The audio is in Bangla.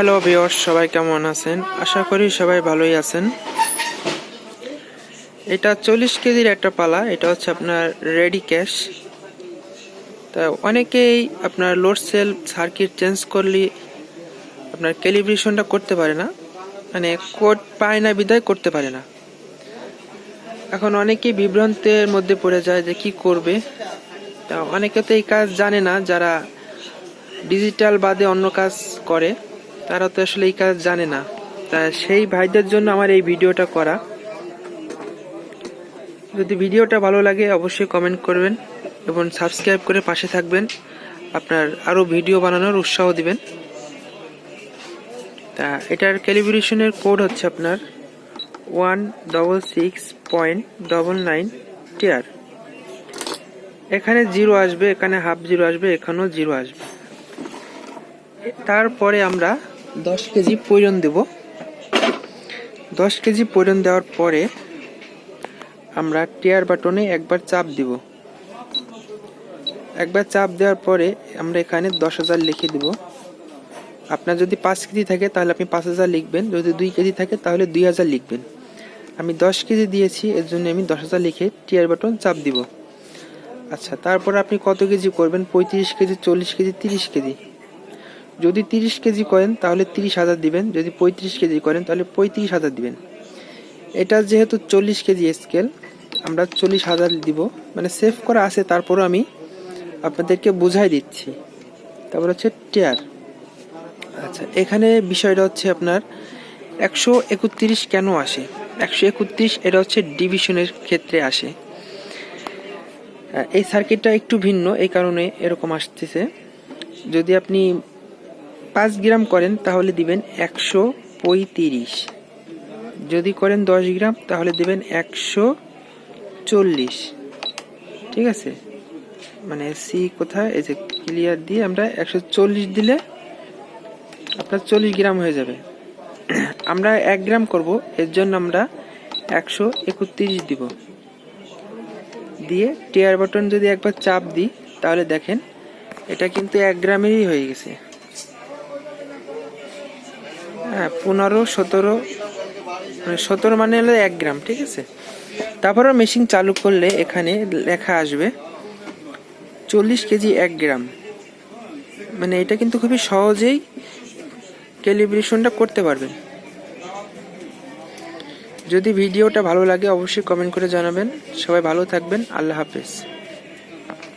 হ্যালো ভিওর্স সবাই কেমন আছেন? আশা করি সবাই ভালোই আছেন। এটা চল্লিশ কেজির একটা পালা, এটা হচ্ছে আপনার রেডি ক্যাশ তা অনেকেই আপনার লোড সেল সার্কিট চেঞ্জ করলে আপনার ক্যালিব্রেশনটা করতে পারে না মানে কোড পায় না, বিদায় করতে পারে না। এখন অনেকেই বিভ্রান্তের মধ্যে পড়ে যায় যে কি করবে। তা অনেকে তো এই কাজ জানে না, যারা ডিজিটাল বাদে অন্য কাজ করে। তারা তো আসলে এই কাজ জানে না। তা সেই ভাইদের জন্য আমার এই ভিডিওটা করা। যদি ভিডিওটা ভালো লাগে, অবশ্যই কমেন্ট করবেন এবং সাবস্ক্রাইব করে পাশে থাকবেন। আপনার আরও ভিডিও বানানোর উৎসাহ দিবেন। তা এটার ক্যালিব্রেশনের কোড হচ্ছে আপনার one double six point double nine tare এখানে জিরো আসবে, এখানে হাফ জিরো আসবে, এখানেও জিরো আসবে। তারপরে আমরা দশ কেজি পৈরন দেব। দশ কেজি পৈরন দেওয়ার পরে আমরা টিয়ার বাটনে একবার চাপ দিব। একবার চাপ দেওয়ার পরে আমরা এখানে দশ হাজার লিখে দিব। আপনার যদি পাঁচ কেজি থাকে, তাহলে আপনি পাঁচ হাজার লিখবেন। যদি দুই কেজি থাকে, তাহলে দুই হাজার লিখবেন। আমি দশ কেজি দিয়েছি, এর জন্য আমি দশ হাজার লিখে টিয়ার বাটন চাপ দিব। আচ্ছা তারপর আপনি কত কেজি করবেন? পঁয়ত্রিশ কেজি, চল্লিশ কেজি, তিরিশ কেজি। যদি তিরিশ কেজি করেন, তাহলে তিরিশ হাজার দিবেন। যদি পঁয়ত্রিশ কেজি করেন, তাহলে পঁয়ত্রিশ হাজার দিবেন। এটা যেহেতু চল্লিশ কেজি স্কেল আমরা চল্লিশ হাজার দিব। মানে সেভ করা আছে, তারপরও আমি আপনাদেরকে বুঝাই দিচ্ছি। তারপর হচ্ছে টেয়ার আচ্ছা এখানে বিষয়টা হচ্ছে আপনার একশো একত্রিশ কেন আসে? একশো একত্রিশ এটা হচ্ছে ডিভিশনের ক্ষেত্রে আসে। এই সার্কিটটা একটু ভিন্ন, এই কারণে এরকম আসতেছে। যদি আপনি পাঁচ গ্রাম করেন, তাহলে দিবেন একশো পঁয়ত্রিশ। যদি করেন দশ গ্রাম, তাহলে দেবেন একশো চল্লিশ। ঠিক আছে? মানে সি কোথায়? এই যে ক্লিয়ার দিয়ে আমরা একশো চল্লিশ দিলে আপনার চল্লিশ গ্রাম হয়ে যাবে। আমরা এক গ্রাম করব, এর জন্য আমরা একশো একত্রিশ দিব। দিয়ে টিয়ার বাটন যদি একবার চাপ দিই, তাহলে দেখেন, এটা কিন্তু এক গ্রামেরই হয়ে গেছে। হ্যাঁ পনেরো, সতেরো মানে সতেরো মানে হলো এক গ্রাম, ঠিক আছে? তারপরও মেশিন চালু করলে এখানে লেখা আসবে, চল্লিশ কেজি এক গ্রাম। মানে এটা কিন্তু খুবই সহজেই ক্যালিব্রেশনটা করতে পারবেন। যদি ভিডিওটা ভালো লাগে, অবশ্যই কমেন্ট করে জানাবেন। সবাই ভালো থাকবেন। আল্লাহ হাফেজ।